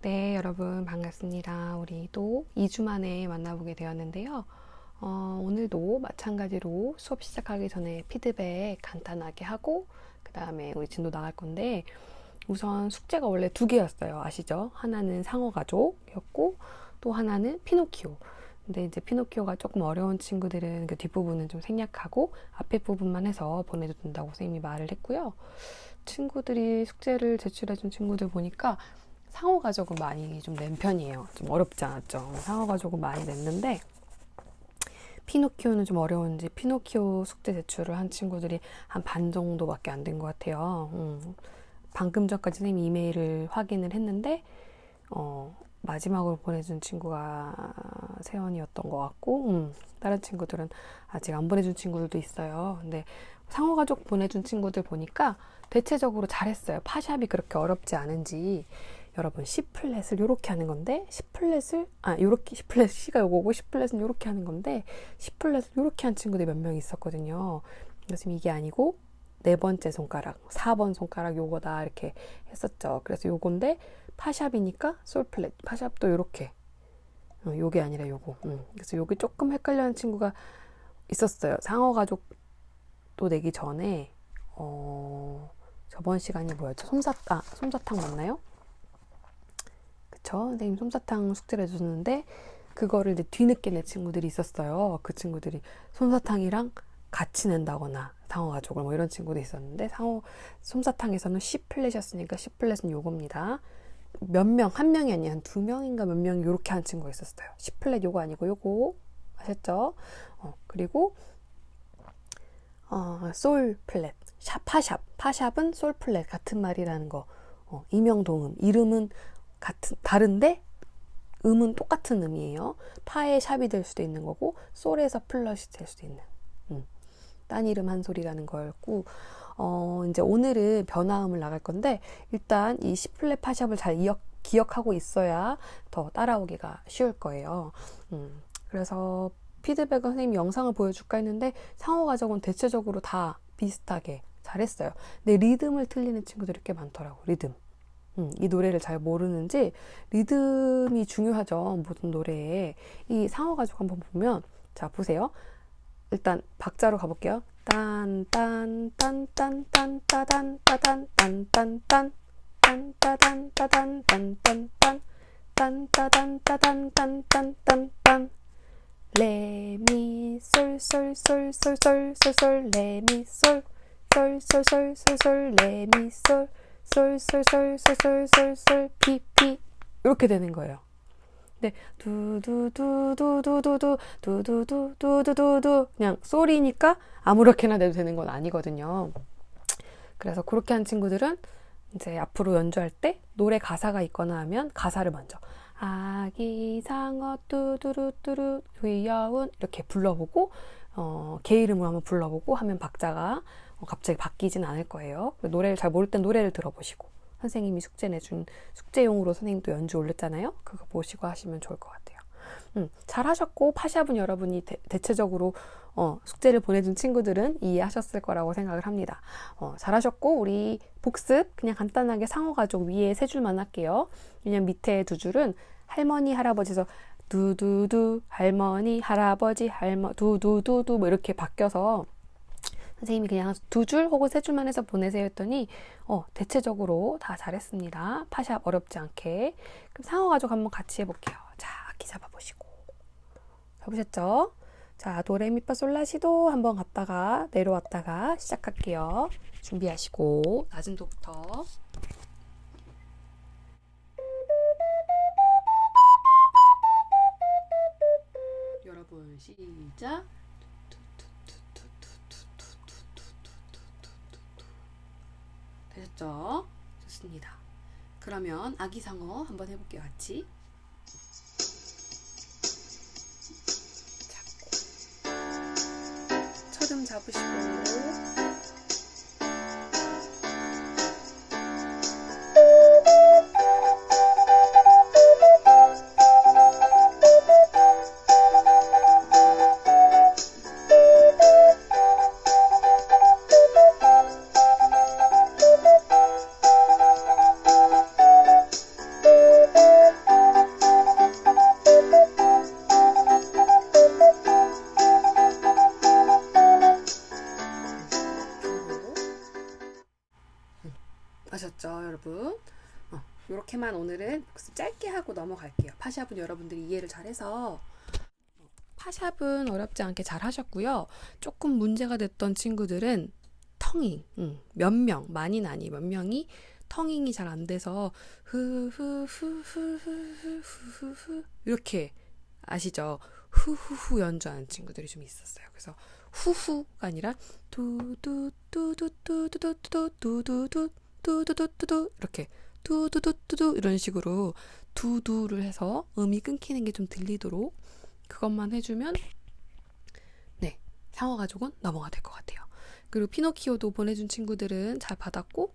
네, 여러분 반갑습니다. 우리 또 2주 만에 만나보게 되었는데요. 어, 오늘도 마찬가지로 수업 시작하기 전에 피드백 간단하게 하고 그 다음에 우리 진도 나갈 건데 우선 숙제가 원래 두 개였어요. 아시죠? 하나는 상어 가족이었고 또 하나는 피노키오. 근데 이제 피노키오가 조금 어려운 친구들은 그 뒷부분은 좀 생략하고 앞에 부분만 해서 보내도 된다고 선생님이 말을 했고요. 친구들이 숙제를 제출해준 친구들 보니까 상호 가족은 많이 좀 낸 편이에요. 좀 어렵지 않았죠. 상호 가족은 많이 냈는데 피노키오는 좀 어려운지 피노키오 숙제 제출을 한 친구들이 한 반 정도밖에 안 된 것 같아요. 음. 방금 전까지 선생님이 이메일을 확인을 했는데 어, 마지막으로 보내준 친구가 세원이었던 것 같고 음, 다른 친구들은 아직 안 보내준 친구들도 있어요. 근데 상호 가족 보내준 친구들 보니까 대체적으로 잘했어요. 파샵이 그렇게 어렵지 않은지 여러분 C 플랫을 이렇게 하는 건데 C 플랫을 아 요렇게 C 플랫 C가 요거고 C 플랫은 요렇게 하는 건데 C 플랫을 요렇게 한 친구들이 몇 명 있었거든요. 그래서 이게 아니고 네 번째 손가락, 4번 손가락 요거다 이렇게 했었죠. 그래서 요건데 파샵이니까 솔 플랫, 파샵도 요렇게 어, 요게 아니라 요거. 음. 그래서 요게 조금 헷갈려하는 친구가 있었어요. 상어 가족도 내기 전에 어 저번 시간이 뭐였죠? 솜사 아 솜사탕 맞나요? 그쵸? 선생님 솜사탕 숙제를 해줬는데 그거를 이제 뒤늦게 낸 친구들이 있었어요. 그 친구들이 솜사탕이랑 같이 낸다거나 상어 가족을 뭐 이런 친구도 있었는데 상어 솜사탕에서는 C 플랫이었으니까 C 플랫은 요겁니다. 몇 명, 한 명이 아니라 한두 명인가 몇 명 요렇게 한 친구가 있었어요. C 플랫 요거 아니고 요거 아셨죠? 어, 그리고 어, 솔 플랫, 샵, 파샵, 파샵은 솔 플랫 같은 말이라는 거. 어, 이명동음 이름은 같은 다른데 음은 똑같은 음이에요. 파의 샵이 될 수도 있는 거고 솔에서 플러시 될 수도 있는. 음. 딴 이름 한 소리라는 거였고 어, 이제 오늘은 변화음을 나갈 건데 일단 이 시플랫 파샵을 잘 기억, 기억하고 있어야 더 따라오기가 쉬울 거예요. 음. 그래서 피드백은 선생님이 영상을 보여줄까 했는데 상호 가족은 대체적으로 다 비슷하게 잘했어요. 근데 리듬을 틀리는 친구들이 꽤 많더라고. 리듬. 음, 이 노래를 잘 모르는지 리듬이 중요하죠. 모든 노래에. 이 상어 가족 한번 보면 자 보세요. 일단 박자로 가볼게요. 딴딴딴딴딴 따단 따단 딴딴딴 딴따단 따단 딴딴딴 딴따단 따단 딴딴딴딴 레미 솔솔솔솔솔솔솔 레미 솔 솔솔솔솔솔 레미 솔 솔솔솔솔솔솔 피피 이렇게 되는 거예요. 네, 두두두두두두두 두두두두두두 그냥 소리니까 아무렇게나 내도 되는 건 아니거든요. 그래서 그렇게 한 친구들은 이제 앞으로 연주할 때 노래 가사가 있거나 하면 가사를 먼저 아기 상어 뚜두루뚜루 귀여운 이렇게 불러보고 어, 개 이름으로 한번 불러보고 하면 박자가 어, 갑자기 바뀌진 않을 거예요. 노래를 잘 모를 땐 노래를 들어보시고 선생님이 숙제 내준 숙제용으로 선생님도 연주 올렸잖아요. 그거 보시고 하시면 좋을 것 같아요. 음, 잘하셨고 파샵은 여러분이 대, 체적으로 어, 숙제를 보내준 친구들은 이해하셨을 거라고 생각을 합니다. 어, 잘하셨고 우리 복습 그냥 간단하게 상호 가족 위에 세 줄만 할게요. 왜냐면 밑에 두 줄은 할머니 할아버지에서 두두두 할머니 할아버지 할머 두두두두 뭐 이렇게 바뀌어서 선생님이 그냥 두 줄 혹은 세 줄만 해서 보내세요 했더니 어, 대체적으로 다 잘했습니다. 파샵 어렵지 않게. 그럼 상어 가족 한번 같이 해볼게요. 자, 악기 잡아보시고. 잡으셨죠? 자, 도레미파 솔라시도 한번 갔다가 내려왔다가 시작할게요. 준비하시고 낮은 도부터 여러분 시작 되셨죠? 좋습니다. 그러면 아기상어 한번 해볼게요. 같이. 잡고. 첫음 잡으시고. 이렇게만 오늘은 복습 짧게 하고 넘어갈게요. 파샵은 여러분들이 이해를 잘해서 파샵은 어렵지 않게 잘 하셨고요. 조금 문제가 됐던 친구들은 텅잉, 음, 몇 명, 많이는 아니, 몇 명이 텅잉이 잘 안 돼서 후후후후후후후후 이렇게 아시죠? 후후후 연주하는 친구들이 좀 있었어요. 그래서 후후가 아니라 두두두두두두두두두두 두두두두 이렇게 두두두두두 이런 식으로 두두를 해서 음이 끊기는 게 좀 들리도록 그것만 해주면 네 상어 가족은 넘어가 될 것 같아요. 그리고 피노키오도 보내준 친구들은 잘 받았고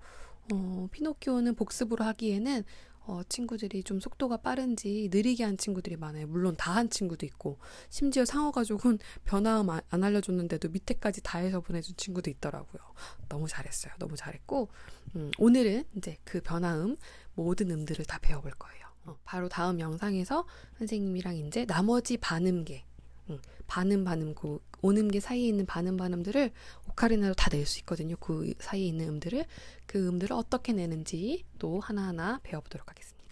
어, 피노키오는 복습으로 하기에는 어, 친구들이 좀 속도가 빠른지 느리게 한 친구들이 많아요. 물론 다 한 친구도 있고 심지어 상어 가족은 변화음 안, 안 알려줬는데도 밑에까지 다 해서 보내준 친구도 있더라고요. 너무 잘했어요. 너무 잘했고 음, 오늘은 이제 그 변화음 모든 음들을 다 배워볼 거예요. 어, 바로 다음 영상에서 선생님이랑 이제 나머지 반음계 음, 반음 반음 그 오음계 사이에 있는 반음 반음들을 오카리나로 다 낼 수 있거든요. 그 사이에 있는 음들을 그 음들을 어떻게 내는지 또 하나하나 배워보도록 하겠습니다.